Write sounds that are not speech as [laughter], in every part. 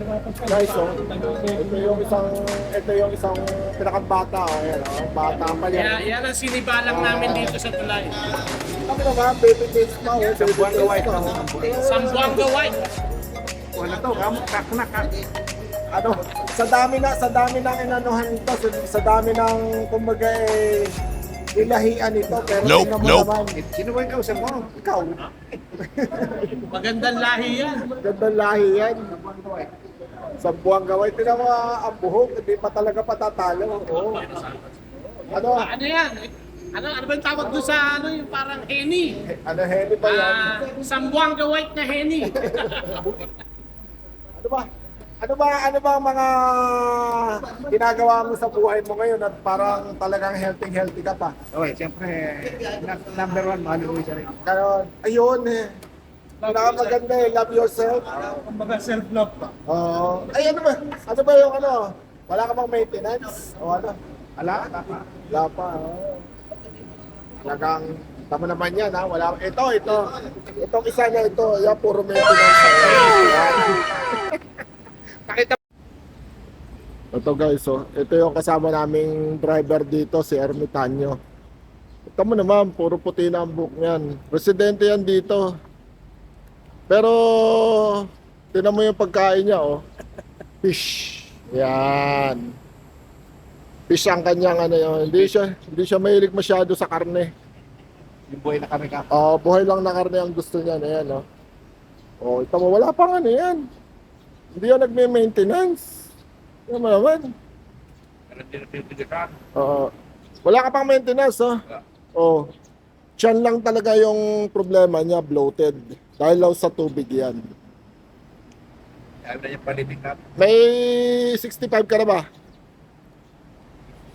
Guys, oh, ito yung isang, ito yung isang pinakabata, oh, ayan, oh, bata pa Kaya yan. yan ang sinibalang namin dito sa tulay. Ano naman, baby face pa, oh, baby face pa, oh. Sambuanga White. Wala to, kamok kaknak ka. Ano, sa dami na, sa dami ng inanuhan nito, sa, sa dami ng, kumbaga, eh, ilahian nito, pero Nope, tingnan mo nope. naman, Sino ba ikaw sa mo? ikaw, Magandang lahi yan. gandang lahi yan. Sa buwang gaway, tinan mo ah, ang buhok, hindi pa talaga patatalo. Oo. Ano, Ano yan? Ano, ano ba yung tawag doon sa ano yung parang henny? ano, Henry ba yan? Ah, Sambuanga White na henny. [laughs] Ano ba? Ano ba ano ba ang mga ginagawa mo sa buhay mo ngayon at parang talagang healthy healthy ka pa? Okay, siyempre, number one, mahal ko siya rin. Karon, ayun eh. Pinakamaganda eh, love yourself. Kumbaga self-love pa. Oo. Ay ano ba? Ano ba yung ano? Wala ka bang maintenance? O ano? Ala, tapa. Wala pa. oo. Talagang tama naman yan ha. Wala. Ito, ito. Itong isa niya ito. Yan, puro maintenance. [laughs] Pakita Ito guys, oh. ito yung kasama naming driver dito, si Ermitanyo. Ito mo naman, puro puti na ang buhok niyan. Residente yan dito. Pero, tinan mo yung pagkain niya, oh. Fish. Yan. Fish ang kanyang ano yun. Hindi siya, hindi siya mahilig masyado sa karne. Yung buhay na kami ka. Oh, buhay lang na karne ang gusto niya. Ayan, oh. Oh, ito mo, wala pang ano yan. Hindi yan nagme-maintenance. Ano mo naman? Pero hindi na pinipilikan. Oo. wala ka pang maintenance, oh. Oh. Tiyan lang talaga yung problema niya, bloated. Dahil lang sa tubig yan. Ayaw na yung palitin na. May 65 ka na ba?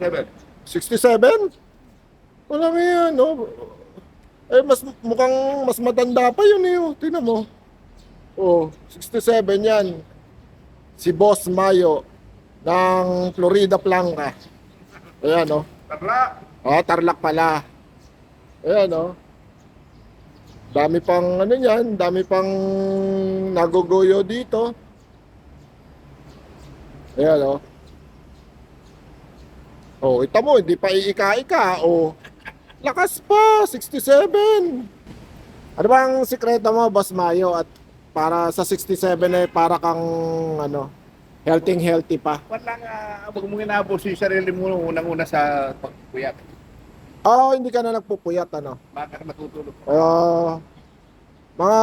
Seven. 67? Wala nga yan, no? Eh, mas mukhang mas matanda pa yun eh, oh. Tingnan mo. Oh, 67 yan. Si Boss Mayo ng Florida Blanca. Ayan, oh. Tarla. Oh, Tarlac pala. Ayan, oh. Dami pang ano yan, dami pang nagogoyo dito. Ayan, oh. Oh, ita mo, hindi pa iika-ika. Oh, lakas pa, 67. Ano bang sikreto mo, Boss Mayo? At para sa 67 eh, para kang, ano, healthy healthy pa. Wala nga, huwag mong inabos yung sarili mo unang-una sa pagpuyat. Oh, hindi ka na nagpupuyat, ano? Baka ka matutulog. Oh, mga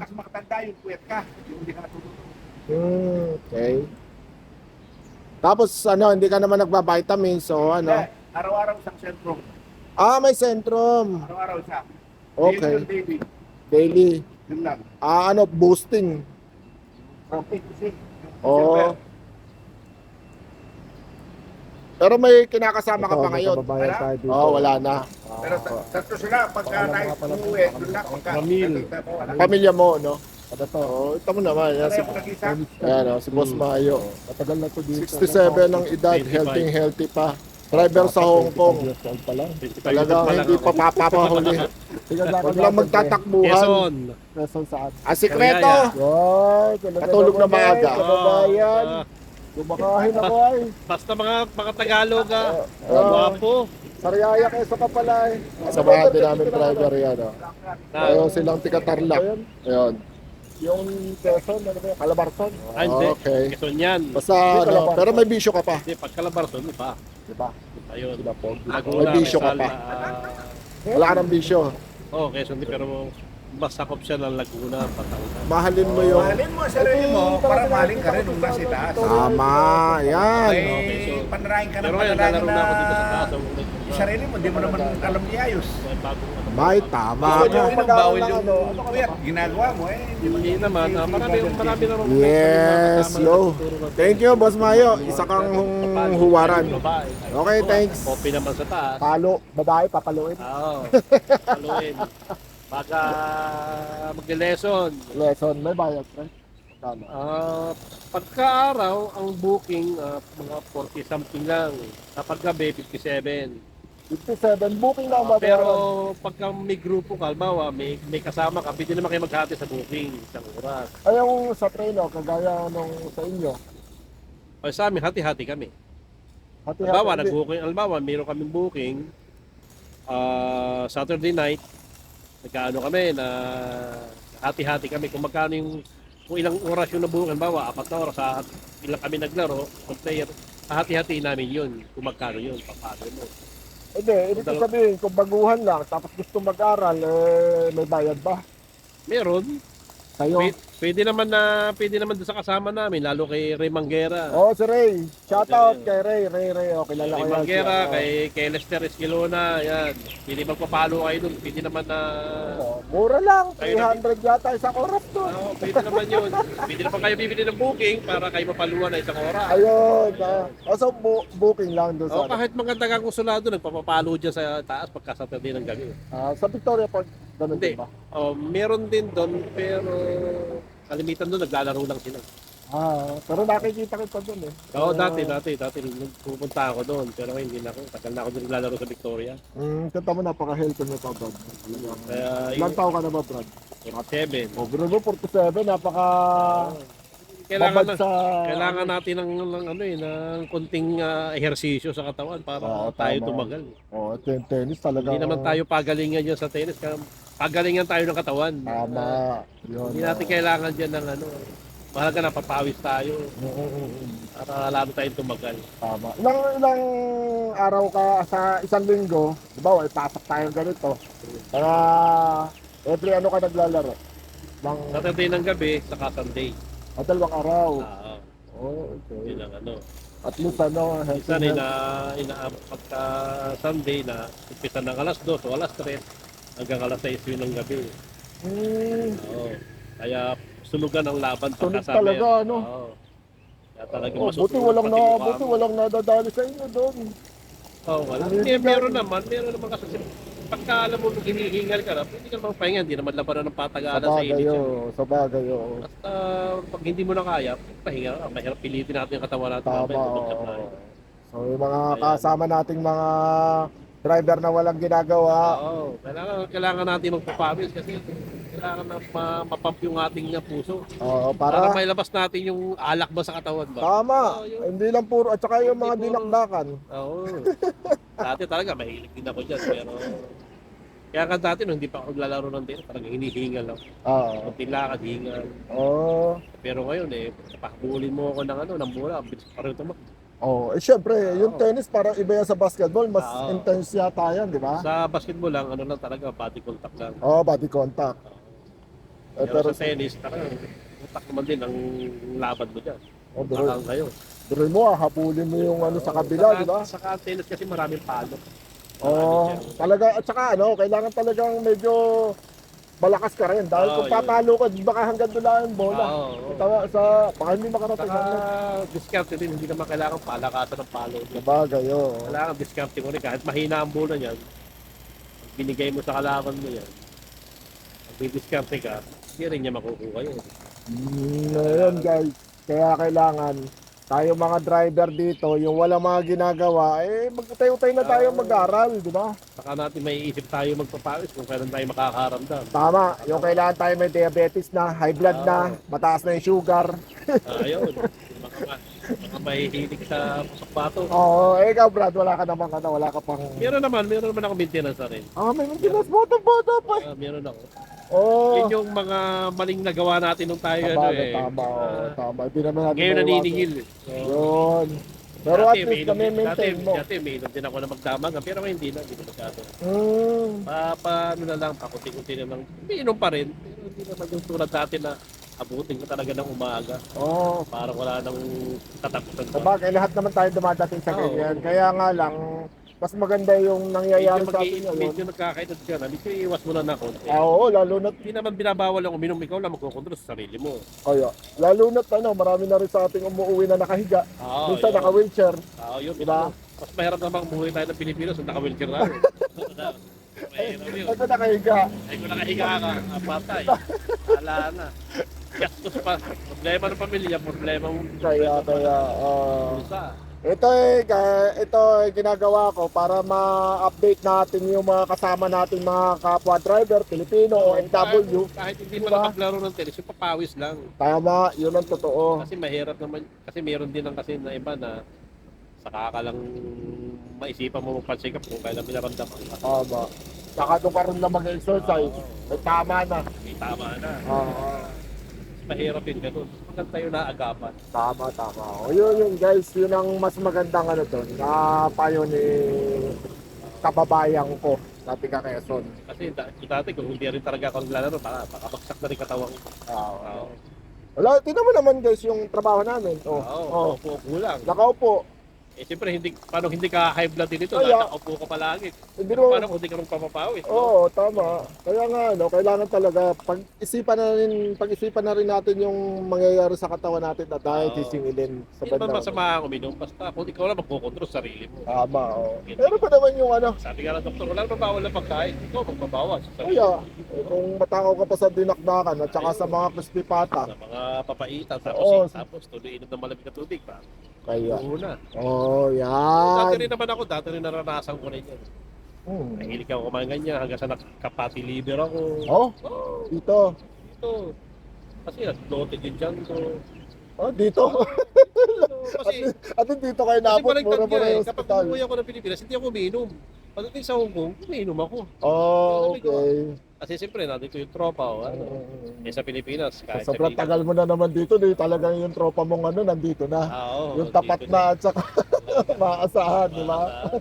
Mas makatanda yung puyat ka, yung hindi ka natutulog. Hmm, okay. Tapos ano, hindi ka naman nagba-vitamins o ano? Hindi, Araw-araw isang sentro. Ah, may Centrum. Araw-araw isa. Okay. Daily, daily. Daily. Yun lang. Ah, ano, boosting. Okay, kasi. Oo. Pero may kinakasama ka pa ngayon. Wala? Oo, wala na. Pero ta- tatlo sila, pagka tayo umuwi, doon lang, pagka... Ramil. Wala. Pamilya mo, no? Ano to? Oh, ito mo naman. Yan, si, nag-isa. ayan, oh, si Boss Mayo. Matagal na to dito. 67 ng edad, healthy healthy pa. Driver sa Hong Kong. pa lang. Talagang hindi pa papapahuli. [laughs] Huwag lang magtatakbuhan. Quezon. Quezon saan? Ang sikreto, Wow, talaga Katulog na naman, maaga. ay, Kababayan. Ah, Kumakain ako ay. basta mga mga Tagalog ah. Ah. Guwapo. Sariaya kayo sa kapala ay. Samahan din namin driver yan. Oh. Na, Ayaw silang tikatarlak. Ayun, Ayun. yung Quezon, ano ba yun? Calabarzon. ah, hindi. Okay. Quezon yan. Basta ano, pero may bisyo ka pa. Hindi, pagkalabarton, iba. Diba? Ayun. Sila po. Laguna, May bisyo ka pa. ah, Wala ka ng bisyo. Oo, oh, Quezon pero mas sakop siya ng Laguna, Batangas. Mahalin mo yung... Mahalin mo sarili mo, para mahalin ka rin nung nasa itaas. Tama, yan. Okay, so- May panarahin ka ng Pero ngayon, panarahin lalaro na na ako dito sa taas. Ang yung sarili mo, hindi mo naman alam iayos. May bagong ano. May tama ka. yung bawal yung puyat, ginagawa mo eh. Hindi naman, ah, marami, marami naman. Yes, yo. Thank you, Boss Mayo. Isa kang huwaran. Okay, thanks. Kopi naman sa taas. Palo, babae, papaluin. Oo. [laughs] Paluin. Baga mag-lesson. Lesson, may bayad. Pre. Tama. Ah, pagka-araw, ang booking ah, mga 40 something lang. Kapag gabi, 57. 57, booking lang ba? Pero pagka may grupo ka, halimbawa, may, may kasama ka, pwede naman kayo maghati sa booking, isang oras. Ay, yung sa train, oh, kagaya nung sa inyo. O sa amin, hati-hati kami. Halimbawa, nag-booking, halimbawa, meron kami booking, ah, Saturday night, nagkaano kami na hati-hati kami kung magkano yung kung ilang oras yung nabuking, halimbawa, apat na oras, at ilang kami naglaro, ang player, hati-hati namin yun, kung magkano yun, paano mo. Hindi, ibig ko sabihin, kung baguhan lang, tapos gusto mag-aral, eh, may bayad ba? Meron, Sa'yo? pwede, pwede naman na, pwede naman doon sa kasama namin, lalo kay Ray Manguera. Oh, si Ray. Shout Okay. out kay Ray. Ray, Ray. Oh, kilala Kay ko yan. Manguera, siya. kay, kay Lester Esquilona, yan. Pwede magpapalo kayo doon, pwede naman na... Oh, mura lang. Kayo 300 yata isang oras doon. Oo, pwede naman yun. Pwede naman kayo bibili ng booking para kayo mapaluan na isang oras. Ayun. Ah. Oh, so, bu- booking lang doon O sa... kahit maganda kang konsulado, nagpapapalo dyan sa taas pagka Saturday ng gabi. Ah, sa Victoria Park, ganun Hindi. din ba? O, meron din doon, pero kalimitan doon, naglalaro lang sila. Ah, pero nakikita kita doon eh. Oo, dati, dati, dati, nung pupunta ako doon, pero ngayon hindi na ako. Tagal na ako doon naglalaro sa Victoria. Mm, kanta mo napaka-healthy pa, Brad. Kaya, Ilang taon ka na ba, Brad? yung 7. Oh, bro, 47, napaka... Kailangan babad na, sa... kailangan natin ng, ng ano eh, ng konting ah, ehersisyo sa katawan para Oo, tayo tama. tumagal. Oh, ten- tennis talaga. Hindi naman tayo pagalingan dyan sa tennis. Kaya pagalingan tayo ng katawan. Tama. Yun. Hindi natin kailangan dyan ng ano. Mahalaga na papawis tayo mm, mm. para lalo tayong tumagal. Tama. Ilang, ilang araw ka sa isang linggo, di ba, ay pasok tayo ganito. Kaya, every ano ka naglalaro? Ng Saturday ng gabi, saka Sunday. ah, dalawang araw. Ah, Oh, yun okay. ang ano. At least ano, healthy Minsan health. ina, ina, pagka Sunday na umpisa ng alas 2 o alas 3 hanggang alas 6 yun ng gabi. Hmm, Oo. Kaya sunugan ang laban Sunog pagka summer. talaga, ano? Oo. Kaya talaga oh, buti masusunod walang pati na, mukha buti mo. walang nadadali sa inyo doon. Oo, wala. Hindi meron naman. Meron naman kasi pagka alam mo hinihingal ka na, hindi ka naman pahinga, hindi naman labanan ng Sa patagalan sa bagay init. oh, sa bagay oh. Basta pag hindi mo na kaya, pahinga ka. Mahirap pilitin natin yung katawan natin. Tama, mamaya. So, yung mga kasama nating mga driver na walang ginagawa, Oo, kailangan, kailangan natin magpapawis kasi kailangan na ma- mapump yung ating uh, puso. Oo, Para, para, mailabas natin yung alak ba sa katawan ba? tama. Oo, yun. Hindi lang puro, at saka yung Hindi mga puro- dinakdakan. Oo. [laughs] dati talaga, mahilig din ako dyan. Pero, kaya ka dati nung hindi pa ako naglalaro ng tennis, talagang hinihingal ako. Oo. Kunting lakad, hingal. Oo. Pero ngayon eh, pakbulin mo ako ng ano, ng ang bilis pa rin tumak. Oh, eh syempre, yung Oo. tennis parang iba yan sa basketball, mas Oo. intense yata yan, di ba? Sa basketball lang, ano lang talaga, body contact lang. Oh, body contact. Eh, Pero, pero, sa tennis, talagang contact naman din ang laban mo dyan. oh, pero, Parang kayo. pero mo, ah, habulin mo yung ano sa kabila, di ba? Sa tennis kasi maraming palo. Oh, Maraming talaga, at saka ano, kailangan talagang medyo malakas ka rin. Dahil Oo, kung yun. papalo ka, baka hanggang doon lang yung bola. Oo, oo. Tawa, sa, baka hindi makarating Saka hanggang. diskarte din, hindi naman kailangan palakasan ng palo. Sabagay, oh. Kailangan diskarte mo rin, kahit mahina ang bola niyan, pag binigay mo sa kalaban mo yan, pag may diskarte ka, hindi rin niya makukuha yun. Mm, ayun guys, kaya kailangan tayo mga driver dito, yung wala mga ginagawa, eh magtay-utay na tayo mag-aral, di ba? Saka natin may isip tayo magpapawis kung kailan tayo makakaramdam. Tama, yung kailangan tayo may diabetes na, high blood na, mataas na yung sugar. Ah, Ayun, mga, ma- mga mahihilig sa pasok-bato. Oo, eh ikaw Brad, wala ka namang ano, wala ka pang... Meron naman, meron naman ako maintenance na rin. Ah, may maintenance bata-bata pa. Ah, meron ako. Oo. Yun yung mga maling nagawa natin nung tayo ano Sabagay, eh. tama, Ah, tama. Hindi naman natin ngayon naniningil. So, Yun. Pero at dati, least may inom kami maintain dati, mo. Dati may inom din ako na magdamag, pero ngayon hindi na, hindi na masyado. Mm. Pa, pa, ano na lang, pakunti-kunti na lang. May inom pa rin, hindi naman yung tulad dati na abutin ko talaga ng umaga. Oo. Parang wala nang katapusan pa. Sabagay, lahat naman tayo dumadating sa Oo. ganyan. Kaya nga lang, mas maganda yung nangyayari Medyo, sa atin ngayon. medyo nagkakaedad ka na, medyo iwas mo na na konti. Ah, Oo, lalo na Hindi naman binabawal ang uminom, ikaw lang magkokontrol sa sarili mo. kaya, lalo na ano, marami na rin sa ating umuwi na nakahiga. Oo, Minsan yun. naka-wheelchair. Oo, yun. Diba? Mas mahirap namang buhay tayo ng Pilipinas kung naka-wheelchair na. [laughs] Mahirap yun. Ito nakahiga. Ay, kung nakahiga ka, ah, patay. Wala na. Gastos pa. Problema ng pamilya, problema mo. Kaya, kaya, ah, Pusa. Ito eh, ka- ito eh, ginagawa ko para ma-update natin yung mga kasama nating mga kapwa driver, Pilipino o MW. Kahit, kahit hindi Diba? pa nakaglaro ng tennis, yung papawis lang. Tama, yun ang totoo. Kasi mahirap naman, kasi meron din ang kasi na iba na saka ka lang maisipan mo magpa-check up kung kailan binaramdaman ka. Tama. Saka doon ka rin na mag-exercise. Oo. Ay, tama na. May tama na. Oo. Mahirap din ganun. Maganda yung naagapan. Tama, tama. O yun yun guys, yun ang mas magandang ano doon. Na payo ni kababayan ko dati ka Quezon. Kasi da- dati kung hindi rin talaga ako naglalaro, baka, baka bagsak na rin katawan ko. Oo. Oo. Wala, tingnan mo naman guys yung trabaho namin. Oh, Oo, oh. upo-upo lang. Nakaupo. Eh siyempre, hindi, paano hindi ka high blood din ito? Ay, Dahil ah. nakaupo ka palagi. Hindi mo, Paano kung hindi ka rin papapawis? no? Oo, tama. Kaya nga, no, kailangan talaga pag-isipan na rin, pag-isipan na rin natin yung mangyayari sa katawan natin at tayo Oo. sisingilin sa Hindi naman bandang. masama ang uminom. Basta kung ikaw lang magkocontrol sa sarili mo. Tama, oo. Pero pa naman yung ano, Sabi nga ng doktor, wala naman bawal na pagkain. Ikaw magbabawas sa sarili kaya, mo. eh, kung matakaw ka pa sa dinakdakan at saka sa mga crispy pata, Sa mga papaitan, Oo. tapos, tapos tuloy inom ng malamig na tubig. Pa. Kaya. Una. Oh, Dati yan. rin naman ako, dati rin naranasan ko rin yan. Hmm. Nahilig ako kumain ganyan hanggang sa nakapati liver ako. Oh, Oh, dito. ito. Kasi lote din dyan ko. Oh, dito. Kasi, At dito kayo kasi naabot, baliktad mura mura niya eh. yung Kapag hospital. umuwi ako ng Pilipinas, hindi ako umiinom. Pagdating sa Hong Kong, umiinom ako. Oh, okay. Kasi siyempre, nandito yung tropa o ano. Eh sa Pilipinas, kahit Sa sobrang tagal mo na naman dito, di talagang yung tropa mong ano, nandito na. Ah, oo, yung tapat dito na at saka [laughs] maasahan, di ba?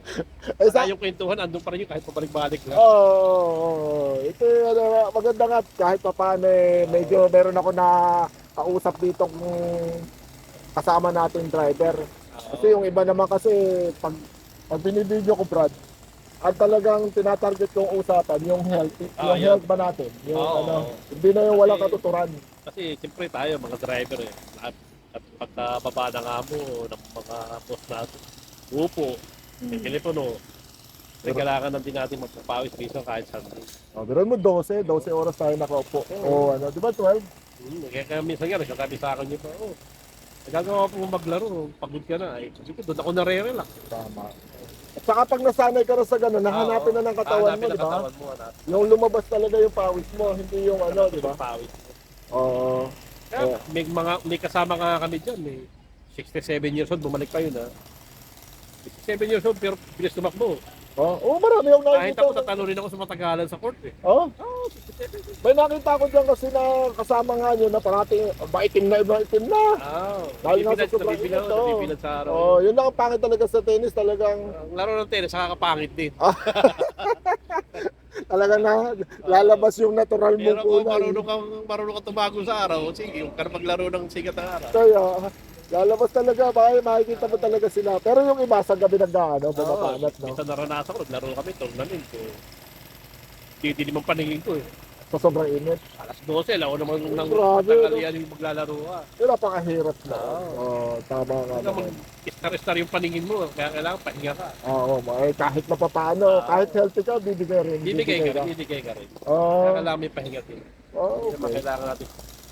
[laughs] Eh, Sa yung kwentuhan, andun pa rin yun kahit pabalik-balik lang. Oo, oh, ito yung ano, maganda nga kahit pa paano eh, medyo meron ako na kausap dito kung kasama natin driver. Kasi yung iba naman kasi pag, pag binibideo ko Brad, ang talagang tinatarget kong usapan yung health, Ah, yung yun. health ba natin? Yung Oo. ano, hindi na yung walang Kasi- katuturan. Kasi siyempre tayo, mga driver eh. At, at pagka baba na nga mo ng mga boss natin, upo, may telepono, may kailangan na din natin magpapawis minsan kahit Sunday. Oh, pero mo 12, 12 oras tayo nakaupo. O ano, di ba 12? Hmm, kaya, kaya minsan nga, nagsasabi sa akin yun pa, oh, nagagawa po maglaro, pagod ka na. Ay, sabi ko, doon ako nare-relax. Tama. Saka pag nasanay ka na sa gano'n, nahanapin na ng katawan mo, di ba? katawan mo, hanapin. Yung lumabas talaga yung pawis mo, hindi yung ano, di ba? Pawis. Oo. Kaya Oo. may mga may kasama nga kami diyan, may 67 years old, bumalik pa yun ha. 67 years old pero bilis tumakbo. Oh, oh, marami yung Kahit nakikita. ako tatalunin ako sa matagalan sa court eh. Oh, Oh, 67. may nakita ko dyan kasi na kasama nga nyo na parating, ba itim na, iba itim na. Oh, Dahil nga sa nabibilad, sobrang nabibilad, init, oh. nabibilad sa araw. Oh, yun lang ang pangit talaga sa tennis, talagang, Ang laro ng tennis, nakakapangit din. [laughs] talagang na, lalabas yung natural Pero mong kung kulay. marunong kang, marunong kang tumago sa araw, sige, huwag ka na maglaro ng sikat ng araw. Kaya, lalabas talaga, baka makikita mo talaga sila. Pero yung iba sa gabi nag-ano, bumabanat, no? Minsan naranasan ko, naglaro kami, tournament ko. Titilim ang paningin ko eh. Sa sobrang init. Alas 12, lao naman ng Grabe, tanghalian yung maglalaro ka. Yun, napakahirap na. Oo. Oh, tama nga Ano naman. Istar-istar yung paningin mo, kaya kailangan pahinga ka. Oo, eh, kahit na papaano, Ah. kahit healthy ka, bibigay rin. Bibigay ka, bibigay ka rin. Oo, Kaya kailangan may pahinga din. oh, Hindi naman okay. kailangan natin.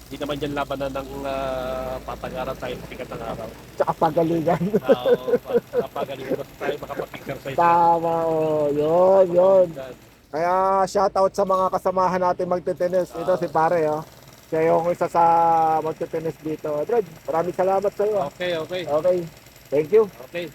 Hindi naman dyan labanan ng uh, patagaran tayo sa sikat ng araw. Tsaka pagalingan. Oo, kapagaling ko tayo makapag-exercise. Tama, oh, yun, yun. Yan. Kaya shoutout sa mga kasamahan natin magtitenis. Ito si pare, oh. Siya yung isa sa magtitenis dito. Brad, maraming salamat sa iyo. Okay, okay. Okay. Thank you. Okay.